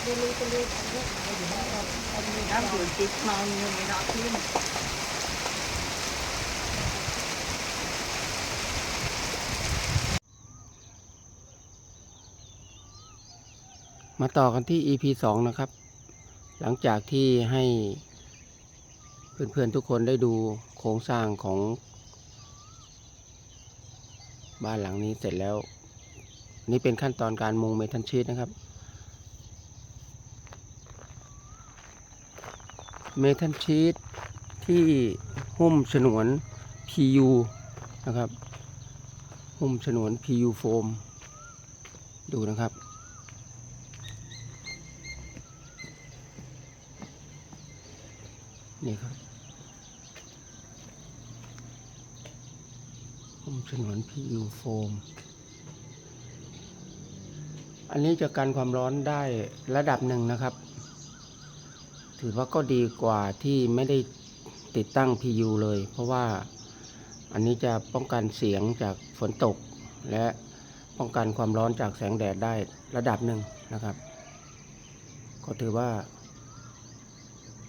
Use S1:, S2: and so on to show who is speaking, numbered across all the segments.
S1: น้ำดื่มติดคลองยังไม่รับขึ้น
S2: มาต่อกันที่ EP 2 นะครับ หลังจากที่ให้เพื่อนๆทุกคนได้ดูโครงสร้างของ บ้านหลังนี้เสร็จแล้ว นี่เป็นขั้นตอนการมุงเมทัลชีตนะครับ เมทัลชีตที่หุ้มฉนวน PU นะครับ หุ้มฉนวน PU โฟม ดูนะครับ นี่ครับ หุ้มฉนวน PU โฟม อันนี้จะกันความร้อนได้ระดับหนึ่งนะครับ ถือว่าก็ดีกว่าที่ไม่ได้ติดตั้ง PU เลย เพราะว่าอันนี้จะป้องกันเสียงจากฝนตก และป้องกันความร้อนจากแสงแดดได้ระดับหนึ่งนะครับ ก็ถือว่า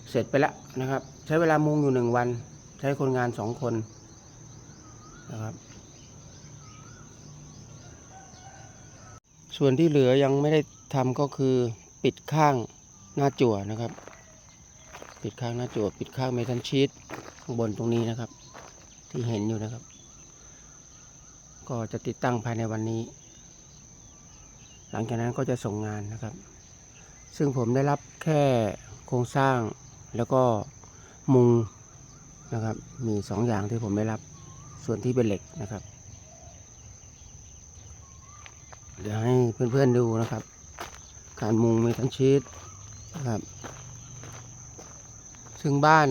S2: เสร็จไปแล้วนะครับ ใช้เวลามุงอยู่หนึ่งวัน ใช้คนงานสองคนนะครับ ส่วนที่เหลือยังไม่ได้ทำก็คือปิดข้างหน้าจั่วนะครับ ปิดข้างหน้าจั่วปิดข้างเมทัลชีตข้างบนตรงนี้นะครับ ที่เห็นอยู่นะครับ ก็จะติดตั้งภายในวันนี้ หลังจากนั้นก็จะส่งงานนะครับ ซึ่งผมได้รับแค่โครงสร้างแล้วก็มุงนะครับ มีสองอย่างที่ผมได้รับส่วนที่เป็นเหล็กนะครับ เดี๋ยวให้เพื่อนๆดูนะครับ การมุงเมทัลชีตนะครับ ซึ่งบ้าน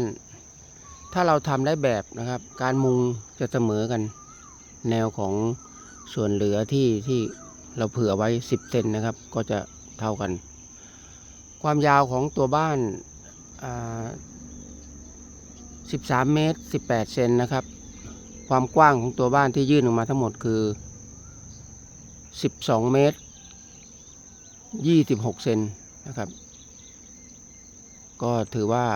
S2: ถ้าเราทำได้แบบนะครับ การมุงจะเสมอกัน แนวของส่วนเหลือที่ที่เราเผื่อไว้ 10เซนนะครับ ก็จะเท่ากัน ความยาวของตัวบ้านอ่า13 เมตร 18 เซนนะครับ ความกว้างของตัวบ้านที่ยื่นออกมาทั้งหมดคือ 12 เมตร 26 เซนนะครับ ก็ถือว่า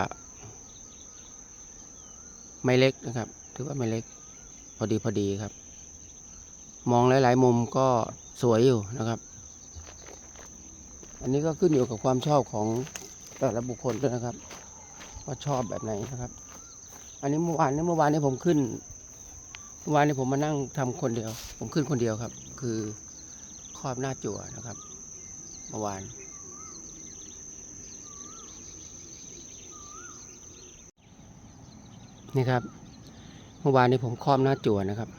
S2: ไม่เล็กนะครับ ถือว่าไม่เล็ก พอดีพอดีครับ มองหลาย ๆ มุมก็สวยอยู่นะครับ อันนี้ก็ขึ้นอยู่กับความชอบของแต่ละบุคคลด้วยนะครับ ว่าชอบแบบไหนนะครับ อันนี้เมื่อวานนี้เมื่อวานนี้ผมขึ้นเมื่อวานนี้ผมมานั่งทำคนเดียว ผมขึ้นคนเดียวครับ คือครอบหน้าจั่วนะครับ เมื่อวาน นี่ครับ เมื่อวานนี้ผมครอบหน้าจั่วนะครับ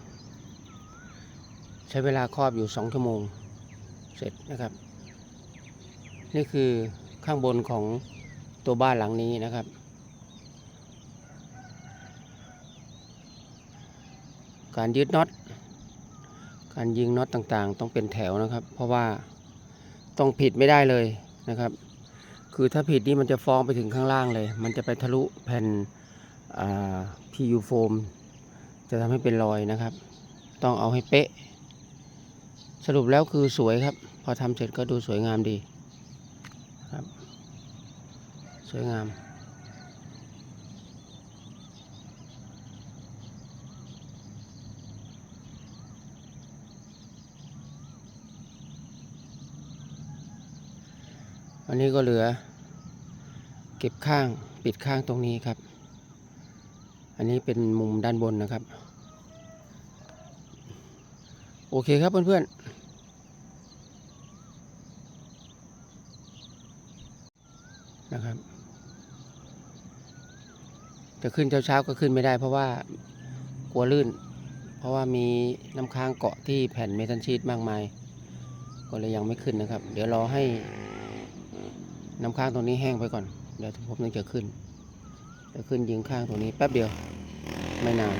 S2: ใช้เวลาครอบอยู่สองชั่วโมงเสร็จนะครับ นี่คือข้างบนของตัวบ้านหลังนี้นะครับ การยึดน็อตการยิงน็อตต่างๆ ต้องเป็นแถวนะครับ เพราะว่าต้องผิดไม่ได้เลยนะครับ คือถ้าผิดนี่มันจะฟ้องไปถึงข้างล่างเลย มันจะไปทะลุแผ่น PU โฟมจะทำให้เป็นรอยนะครับ ต้องเอาให้เป๊ะ สรุปแล้วคือสวยครับ พอทำเสร็จก็ดูสวยงามดีครับ สวยงามอันนี้ก็เหลือ เก็บข้างปิดข้างตรงนี้ครับ อันนี้เป็นมุมด้านบนนะครับ โอเคครับเพื่อนๆนะครับจะขึ้นเช้าๆก็ขึ้นไม่ได้เพราะว่ากลัวลื่น เพราะว่ามีน้ำค้างเกาะที่แผ่นเมทัลชีตมากมาย ก็เลยยังไม่ขึ้นนะครับ เดี๋ยวรอให้น้ำค้างตรงนี้แห้งไปก่อน เดี๋ยวผมถึงจะขึ้น จะขึ้นยิงข้างตรงนี้แป๊บเดียว ไม่นาน